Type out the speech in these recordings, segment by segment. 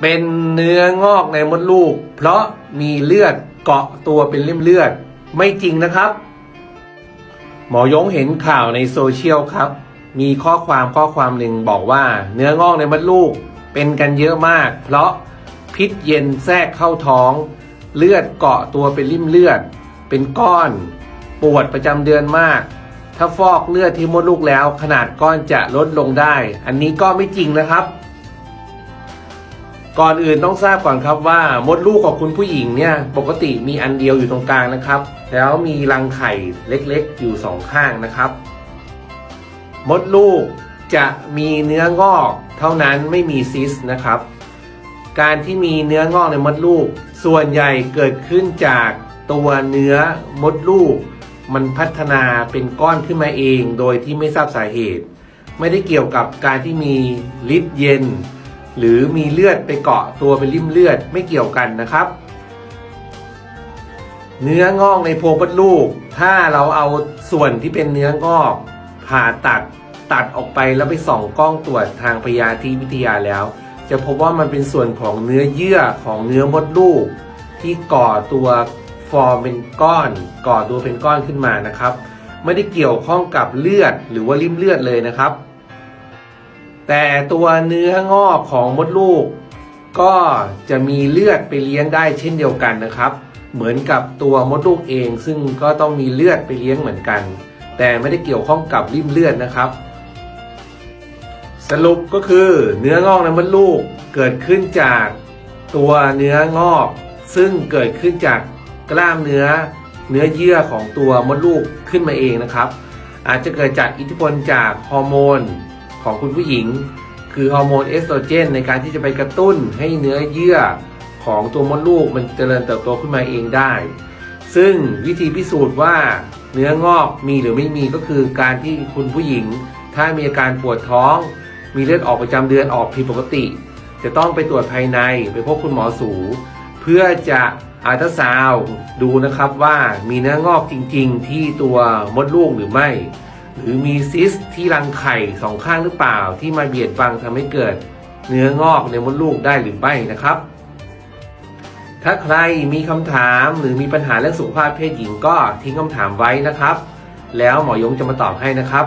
เป็นเนื้องอกในมดลูก เพราะมีเลือดเกาะตัวเป็นเล่มเลือด ไม่จริงนะครับ หมอยงเห็นข่าวในโซเชียลครับ มีข้อความข้อความหนึ่งบอกว่า เนื้องอกในมดลูกเป็นกันเยอะมาก เพราะพิษเย็นแทรกเข้าท้อง เลือดเกาะตัวเป็นริ่มเลือด เป็นก้อน ปวดประจำเดือนมาก ถ้าฟอกเลือดที่มดลูกแล้ว ขนาดก้อนจะลดลงได้ อันนี้ก็ไม่จริงนะครับ ก่อนอื่นต้องทราบก่อนครับว่ามดลูกของคุณผู้หญิงเนี่ยปกติมีอันเดียวอยู่ตรงกลางนะครับ แล้วมีรังไข่เล็กๆ อยู่สองข้างนะครับ มดลูกจะมีเนื้องอกเท่านั้นไม่มีซิสนะครับ การที่มีเนื้องอกในมดลูก ส่วนใหญ่เกิดขึ้นจากตัวเนื้อมดลูก มันพัฒนาเป็นก้อนขึ้นมาเอง โดยที่ไม่ทราบสาเหตุ ไม่ได้เกี่ยวกับการที่มีฤทธิ์เย็น หรือมีเลือดไปเกาะตัวเป็นริ่มเลือดไม่เกี่ยวกันนะครับ เนื้องอกในโพรงมดลูก ถ้าเราเอาส่วนที่เป็นเนื้องอกผ่าตัดตัดออกไปแล้วไปส่องกล้องตรวจทางพยาธิวิทยาแล้ว จะพบว่ามันเป็นส่วนของเนื้อเยื่อของเนื้อมดลูก ที่ก่อตัวฟอร์มเป็นก้อน ก่อตัวเป็นก้อนขึ้นมานะครับ ไม่ได้เกี่ยวข้องกับเลือดหรือว่าริ่มเลือดเลยนะครับ แต่ตัวเนื้องอกของมดลูก ก็จะมีเลือดไปเลี้ยงได้เช่นเดียวกันนะครับ เหมือนกับตัวมดลูกเอง ซึ่งก็ต้องมีเลือดไปเลี้ยงเหมือนกัน แต่ไม่ได้เกี่ยวข้องกับริ่มเลือดนะครับ สรุปก็คือเนื้องอกในมดลูกเกิดขึ้นจากตัวเนื้องอก ซึ่งเกิดขึ้นจากกล้ามเนื้อเนื้อเยื่อของตัวมดลูกขึ้นมาเองนะครับ อาจจะเกิดจากอิทธิพลจากฮอร์โมน ของคุณผู้หญิง คือฮอร์โมนเอสโตรเจน ในการที่จะไปกระตุ้นให้เนื้อเยื่อของตัวมดลูกมันเจริญเติบโตขึ้นมาเองได้ ซึ่งวิธีพิสูจน์ว่าเนื้องอกมีหรือไม่มีก็คือการที่คุณผู้หญิง ถ้ามีอาการปวดท้อง มีเลือดออกประจำเดือนออกผิดปกติ จะต้องไปตรวจภายในไปพบคุณหมอสู เพื่อจะอัลตราซาวด์ดูนะครับว่ามีเนื้องอกจริง ๆ ที่ตัวมดลูกหรือไม่ หรือมีซิสต์ที่รังไข่สองข้างหรือเปล่าที่มาเบียดบังทำให้เกิดเนื้องอกในมดลูกได้หรือไม่นะครับ ถ้าใครมีคำถามหรือมีปัญหาเรื่องสุขภาพเพศหญิงก็ทิ้งคำถามไว้นะครับ แล้วหมอยงจะมาตอบให้นะครับ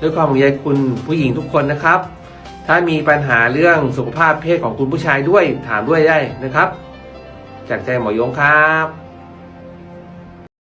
ด้วยความห่วงใยคุณผู้หญิงทุกคนนะครับ ถ้ามีปัญหาเรื่องสุขภาพเพศของคุณผู้ชายด้วยถามด้วยได้นะครับ จากใจหมอยงครับ